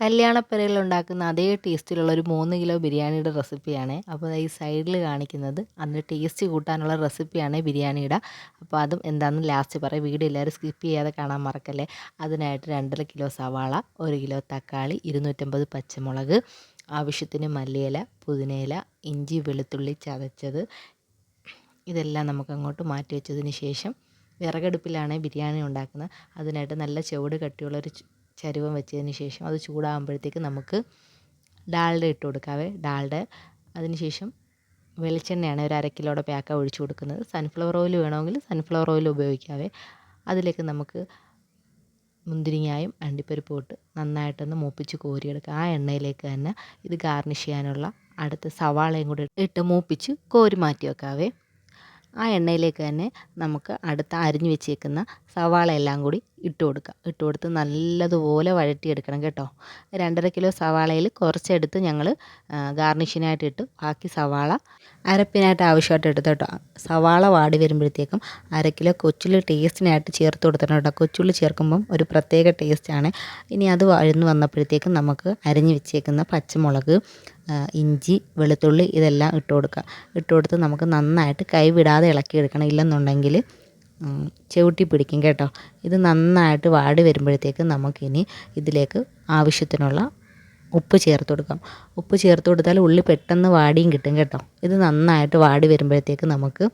കല്യാണപ്പരയിൽ ഉണ്ടാക്കുന്ന അതേ ടേസ്റ്റിലുള്ള ഒരു മൂന്ന് കിലോ ബിരിയാണിയുടെ റെസിപ്പിയാണ്. അപ്പോൾ ഈ സൈഡിൽ കാണിക്കുന്നത്. അതിന്റെ ടേസ്റ്റ് കൂട്ടാനുള്ള റെസിപ്പിയാണ് ബിരിയാണിയുടെ. അപ്പോൾ അതും എന്താണെന്ന് ലാസ്റ്റ് പറയാം വീഡിയോ എല്ലാവരും സ്കിപ്പ് ചെയ്യാതെ കാണാൻ മറക്കല്ലേ? അതിനായിട്ട് രണ്ടര കിലോ സവാള ഒരു കിലോ തക്കാളി ഇരുന്നൂറ്റമ്പത് പച്ചമുളക് ആവശ്യത്തിന് മല്ലിയില പുതിനയില ഇഞ്ചി വെളുത്തുള്ളി ചതച്ചത്. ഇതെല്ലാം നമുക്ക് അങ്ങോട്ട് മാറ്റി വെച്ചതിന് ശേഷം വിറകടുപ്പിലാണ് ബിരിയാണി ഉണ്ടാക്കുന്നത്. അതിനായിട്ട് നല്ല ചുവട് കട്ടിയുള്ളൊരു ചരുവം വെച്ചതിന് ശേഷം അത് ചൂടാകുമ്പോഴത്തേക്ക് നമുക്ക് ഡാൽഡ ഇട്ട് കൊടുക്കാവേ. ഡാൽഡ. അതിന് ശേഷം വെളിച്ചെണ്ണയാണ് ഒരു അര കിലോയുടെ പാക്ക ഒഴിച്ചു കൊടുക്കുന്നത്. സൺഫ്ലവർ ഓയിൽ വേണമെങ്കിൽ സൺഫ്ലവർ ഓയിൽ ഉപയോഗിക്കാവേ. അതിലേക്ക് നമുക്ക് മുന്തിരിങ്ങായും അണ്ടിപ്പരിപ്പും ഇട്ട് നന്നായിട്ടൊന്ന് മൂപ്പിച്ച് കോരിയെടുക്കുക. ആ എണ്ണയിലേക്ക് തന്നെ ഇത് ഗാർണിഷ് ചെയ്യാനുള്ള അടുത്ത സവാളയും കൂടി ഇട്ട് മൂപ്പിച്ച് കോരി മാറ്റി വെക്കാവേ ആ എണ്ണയിലേക്ക് തന്നെ നമുക്ക് അടുത്ത അരിഞ്ഞു വെച്ചേക്കുന്ന സവാള എല്ലാം കൂടി ഇട്ട് കൊടുക്കുക. ഇട്ട് കൊടുത്ത് നല്ലതുപോലെ വഴറ്റിയെടുക്കണം കേട്ടോ. രണ്ടര കിലോ സവാളയിൽ കുറച്ചെടുത്ത് ഞങ്ങൾ ഗാർണിഷിനായിട്ട് ഇട്ട് ബാക്കി സവാള അരപ്പിനായിട്ട് ആവശ്യമായിട്ട് എടുത്തു കേട്ടോ. സവാള വാടി വരുമ്പോഴത്തേക്കും അര കിലോ കൊച്ചുള്ളി ടേസ്റ്റിനായിട്ട് ചേർത്ത് കൊടുത്തിട്ടുണ്ട് കേട്ടോ. കൊച്ചുള്ളി ചേർക്കുമ്പം ഒരു പ്രത്യേക ടേസ്റ്റാണ്. ഇനി അത് വഴന്ന് വന്നപ്പോഴത്തേക്കും നമുക്ക് അരിഞ്ഞു വെച്ചേക്കുന്ന പച്ചമുളക് ഇഞ്ചി വെളുത്തുള്ളി ഇതെല്ലാം ഇട്ട് കൊടുക്കുക. ഇട്ട് കൊടുത്ത് നമുക്ക് നന്നായിട്ട് കൈ വിടാതെ ഇളക്കിയെടുക്കണം ഇല്ലെന്നുണ്ടെങ്കിൽ ചവിട്ടി പിടിക്കും കേട്ടോ. ഇത് നന്നായിട്ട് വാടി വരുമ്പോഴത്തേക്ക് നമുക്കിനി ഇതിലേക്ക് ആവശ്യത്തിനുള്ള ഉപ്പ് ചേർത്ത് കൊടുക്കാം. ഉപ്പ് ചേർത്ത് കൊടുത്താൽ ഉള്ളി പെട്ടെന്ന് വാടിയും കിട്ടും കേട്ടോ. ഇത് നന്നായിട്ട് വാടി വരുമ്പോഴത്തേക്ക് നമുക്ക്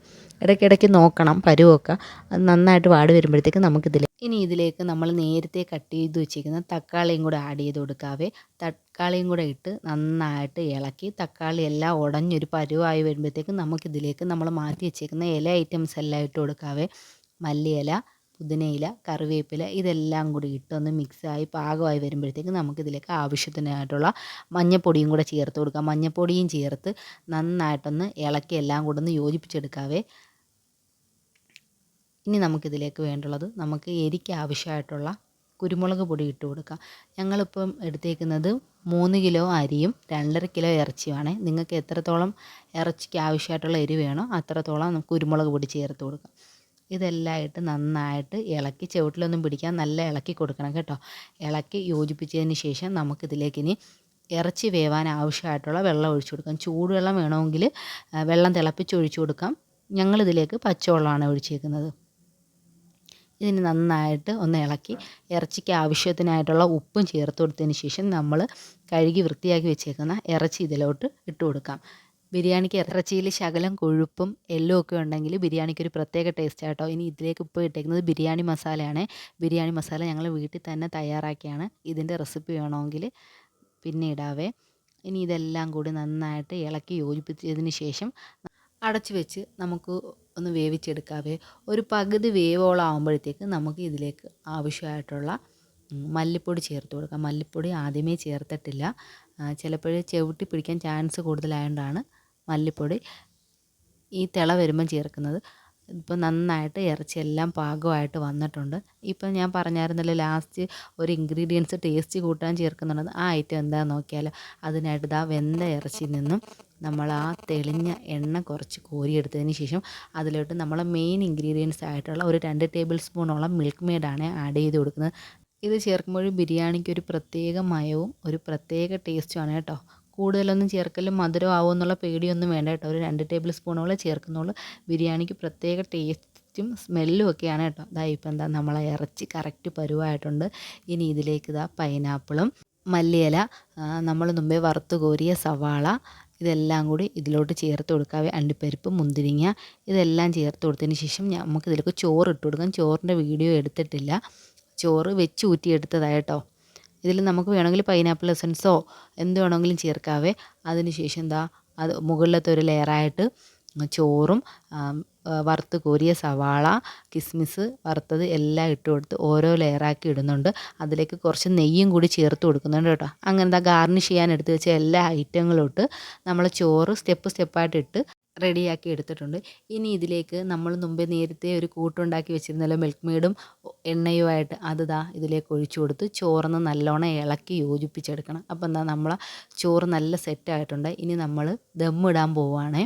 ഇടയ്ക്കിടയ്ക്ക് നോക്കണം പരുവൊക്കെ. അത് നന്നായിട്ട് വാടി വരുമ്പോഴത്തേക്ക് നമുക്കിതിൽ ഇനി ഇതിലേക്ക് നമ്മൾ നേരത്തെ കട്ട് ചെയ്ത് വെച്ചിരിക്കുന്ന തക്കാളിയും കൂടെ ആഡ് ചെയ്ത് കൊടുക്കാവേ. തക്കാളിയും കൂടെ ഇട്ട് നന്നായിട്ട് ഇളക്കി തക്കാളി എല്ലാം ഉടഞ്ഞൊരു പരുവായി വരുമ്പോഴത്തേക്ക് നമുക്കിതിലേക്ക് നമ്മൾ മാറ്റി വെച്ചേക്കുന്ന ഇല ഐറ്റംസ് എല്ലാം ഇട്ട് കൊടുക്കാവേ. മല്ലിയില പുതിനയില കറിവേപ്പില ഇതെല്ലാം കൂടി ഇട്ടൊന്ന് മിക്സായി പാകമായി വരുമ്പോഴത്തേക്ക് നമുക്കിതിലേക്ക് ആവശ്യത്തിനായിട്ടുള്ള മഞ്ഞപ്പൊടിയും കൂടെ ചേർത്ത് കൊടുക്കാം. മഞ്ഞപ്പൊടിയും ചേർത്ത് നന്നായിട്ടൊന്ന് ഇളക്കി എല്ലാം കൂടെ ഒന്ന് യോജിപ്പിച്ചെടുക്കാവേ. ഇനി നമുക്കിതിലേക്ക് വേണ്ടുള്ളത് നമുക്ക് എരിക്ക് ആവശ്യമായിട്ടുള്ള കുരുമുളക് പൊടി ഇട്ട് കൊടുക്കാം. ഞങ്ങളിപ്പം എടുത്തേക്കുന്നത് മൂന്ന് കിലോ അരിയും രണ്ടര കിലോ ഇറച്ചിയുമാണ്. നിങ്ങൾക്ക് എത്രത്തോളം ഇറച്ചിക്ക് ആവശ്യമായിട്ടുള്ള എരി വേണോ അത്രത്തോളം കുരുമുളക് പൊടി ചേർത്ത് കൊടുക്കാം. ഇതെല്ലാം ഇട്ട് നന്നായിട്ട് ഇളക്കി ചുവട്ടിലൊന്നും പിടിക്കാൻ നല്ല ഇളക്കി കൊടുക്കണം കേട്ടോ. ഇളക്കി യോജിപ്പിച്ചതിന് ശേഷം നമുക്കിതിലേക്ക് ഇനി ഇറച്ചി വേവാൻ ആവശ്യമായിട്ടുള്ള വെള്ളം ഒഴിച്ചു കൊടുക്കാം. ചൂടുവെള്ളം വേണമെങ്കിൽ വെള്ളം തിളപ്പിച്ച് ഒഴിച്ചു കൊടുക്കാം. ഞങ്ങളിതിലേക്ക് പച്ചവെള്ളമാണ് ഒഴിച്ചേക്കുന്നത്. ഇതിന് നന്നായിട്ട് ഒന്ന് ഇളക്കി ഇറച്ചിക്ക് ആവശ്യത്തിനായിട്ടുള്ള ഉപ്പും ചേർത്ത് കൊടുത്തതിന് ശേഷം നമ്മൾ കഴുകി വൃത്തിയാക്കി വെച്ചേക്കുന്ന ഇറച്ചി ഇതിലോട്ട് ഇട്ട് കൊടുക്കാം. ബിരിയാണിക്ക് ഇറച്ചിയിൽ ശകലം കൊഴുപ്പും എല്ലും ഒക്കെ ഉണ്ടെങ്കിൽ ബിരിയാണിക്ക് ഒരു പ്രത്യേക ടേസ്റ്റ് ആട്ടോ ഇനി ഇതിലേക്ക് ഇപ്പോൾ ഇട്ടേക്കുന്നത് ബിരിയാണി മസാലയാണ്. ബിരിയാണി മസാല ഞങ്ങൾ വീട്ടിൽ തന്നെ തയ്യാറാക്കിയാണ്. ഇതിന്റെ റെസിപ്പി വേണമെങ്കിൽ പിന്നെ ഇടാവേ. ഇനി ഇതെല്ലാം കൂടി നന്നായിട്ട് ഇളക്കി യോജിപ്പിച്ചതിന് ശേഷം അടച്ചു വെച്ച് നമുക്ക് ഒന്ന് വേവിച്ചെടുക്കാവേ. ഒരു പകുതി വേവോളം ആകുമ്പോഴത്തേക്ക് നമുക്ക് ഇതിലേക്ക് ആവശ്യമായിട്ടുള്ള മല്ലിപ്പൊടി ചേർത്ത് കൊടുക്കാം. മല്ലിപ്പൊടി ആദ്യമേ ചേർത്തിട്ടില്ല. ചിലപ്പോൾ ചവിട്ടി പിടിക്കാൻ ചാൻസ് കൂടുതലായതുകൊണ്ടാണ് മല്ലിപ്പൊടി ഈ തിള വരുമ്പം ചേർക്കുന്നത്. ഇപ്പം നന്നായിട്ട് ഇറച്ചിയെല്ലാം പാകമായിട്ട് വന്നിട്ടുണ്ട്. ഇപ്പം ഞാൻ പറഞ്ഞായിരുന്നല്ലോ ലാസ്റ്റ് ഒരു ഇൻഗ്രീഡിയൻസ് ടേസ്റ്റ് കൂട്ടാൻ ചേർക്കുന്നുണ്ട്. ആ ഐറ്റം എന്താണെന്ന് നോക്കിയാലോ അതിനായിട്ട് ഇതാ വെന്ത ഇറച്ചിയിൽ നിന്നും നമ്മൾ ആ തെളിഞ്ഞ എണ്ണ കുറച്ച് കോരിയെടുത്തതിന് ശേഷം അതിലോട്ട് നമ്മളെ മെയിൻ ഇൻഗ്രീഡിയൻസ് ആയിട്ടുള്ള ഒരു രണ്ട് ടേബിൾ സ്പൂണോളം മിൽക്ക് മെയ്ഡാണ് ആഡ് ചെയ്ത് കൊടുക്കുന്നത്. ഇത് ചേർക്കുമ്പോഴും ബിരിയാണിക്ക് ഒരു പ്രത്യേക മയവും ഒരു പ്രത്യേക ടേസ്റ്റുമാണ് കേട്ടോ. കൂടുതലൊന്നും ചേർക്കലും മധുരം ആവുമെന്നുള്ള പേടിയൊന്നും വേണ്ട കേട്ടോ. ഒരു രണ്ട് ടേബിൾ സ്പൂണോളം ചേർക്കുന്നുള്ളൂ. ബിരിയാണിക്ക് പ്രത്യേക ടേസ്റ്റും സ്മെല്ലും ഒക്കെയാണ് കേട്ടോ. ഇതാ ഇപ്പം എന്താ നമ്മളെ ഇറച്ചി കറക്റ്റ് പരുവായിട്ടുണ്ട്. ഇനി ഇതിലേക്ക് ഇതാ പൈനാപ്പിളും മല്ലിയില നമ്മൾ മുമ്പേ വറുത്ത് കോരിയ സവാള ഇതെല്ലാം കൂടി ഇതിലോട്ട് ചേർത്ത് കൊടുക്കാവേ. അണ്ടിപ്പരിപ്പ് മുന്തിരിങ്ങ ഇതെല്ലാം ചേർത്ത് കൊടുത്തതിന് ശേഷം നമുക്ക് ഇതിലേക്ക് ചോറ് ഇട്ട് കൊടുക്കാം. ചോറിന്റെ വീഡിയോ എടുത്തിട്ടില്ല. ചോറ് വെച്ച് ഊറ്റിയെടുത്തതായിട്ടോ ഇതിൽ നമുക്ക് വേണമെങ്കിൽ പൈനാപ്പിൾ എസൻസോ എന്ത് വേണമെങ്കിലും ചേർക്കാവേ. അതിന് ശേഷം എന്താ അത് മുകളിലത്തെ ഒരു ലെയറായിട്ട് ചോറും വറുത്ത് കോരിയ സവാള കിസ്മിസ് വറുത്തത് എല്ലാം ഇട്ട് കൊടുത്ത് ഓരോ ലെയറാക്കി ഇടുന്നുണ്ട്. അതിലേക്ക് കുറച്ച് നെയ്യും കൂടി ചേർത്ത് കൊടുക്കുന്നുണ്ട് കേട്ടോ. അങ്ങനെ എന്താ ഗാർണിഷ് ചെയ്യാൻ എടുത്ത് വെച്ച എല്ലാ ഐറ്റങ്ങളും ഇട്ട് നമ്മൾ ചോറ് സ്റ്റെപ്പ് സ്റ്റെപ്പായിട്ട് ഇട്ട് റെഡിയാക്കി എടുത്തിട്ടുണ്ട്. ഇനി ഇതിലേക്ക് നമ്മൾ മുമ്പേ നേരത്തെ ഒരു കൂട്ടുണ്ടാക്കി വെച്ചിരുന്നല്ലോ മിൽക്ക് മെയ്ഡും എണ്ണയുമായിട്ട് അത് ദാ ഇതിലേക്ക് ഒഴിച്ചു കൊടുത്ത്. ചോറിന് നല്ലോണം ഇളക്കി യോജിപ്പിച്ചെടുക്കണം. അപ്പം എന്താ നമ്മളെ ചോറ് നല്ല സെറ്റായിട്ടുണ്ട് ഇനി നമ്മൾ ദമ്മിടാൻ പോവുകയാണേ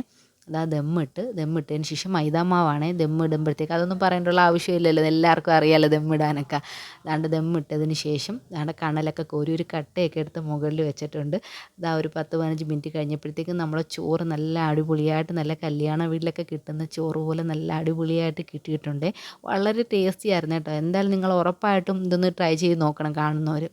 അതാ ദമ്മിട്ട് ദമ്മിട്ടതിന് ശേഷം മൈദാമാവാണേ ദമ്മിടുമ്പോഴത്തേക്ക്. അതൊന്നും പറയേണ്ടുള്ള ആവശ്യമില്ലല്ലോ. എല്ലാവർക്കും അറിയാമല്ലോ ദമ്മിടാനൊക്കെ. അതാണ്ട് ദമ്മിട്ടതിന് ശേഷം അതാണ്ട് കണലൊക്കെ കോരി ഒരു കട്ടയൊക്കെ എടുത്ത് മുകളിൽ വെച്ചിട്ടുണ്ട്. ഇതാ ഒരു പത്ത് പതിനഞ്ച് മിനിറ്റ് കഴിഞ്ഞപ്പോഴത്തേക്കും നമ്മളെ ചോറ് നല്ല അടിപൊളിയായിട്ട് നല്ല കല്യാണ വീട്ടിലൊക്കെ കിട്ടുന്ന ചോറ് പോലെ നല്ല അടിപൊളിയായിട്ട് കിട്ടിയിട്ടുണ്ട്. വളരെ ടേസ്റ്റി ആയിരുന്നു കേട്ടോ. എന്തായാലും നിങ്ങൾ ഉറപ്പായിട്ടും ഇതൊന്ന് ട്രൈ ചെയ്ത് നോക്കണം കാണുന്നവർ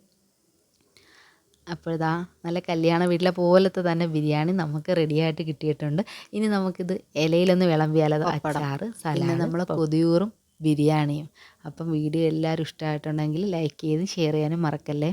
അപ്പോൾ ഇതാ നല്ല കല്യാണ വീട്ടിലെ പോലത്തെ തന്നെ ബിരിയാണി നമുക്ക് റെഡിയായിട്ട് കിട്ടിയിട്ടുണ്ട്. ഇനി നമുക്കിത് ഇലയിലൊന്ന് വിളമ്പിയാലോ? അച്ചാറ് സലാഡ് നമ്മൾ കൊതിയൂറും ബിരിയാണിയും. അപ്പം വീഡിയോ എല്ലാവരും ഇഷ്ടമായിട്ടുണ്ടെങ്കിൽ ലൈക്ക് ചെയ്ത് ഷെയർ ചെയ്യാനും മറക്കല്ലേ?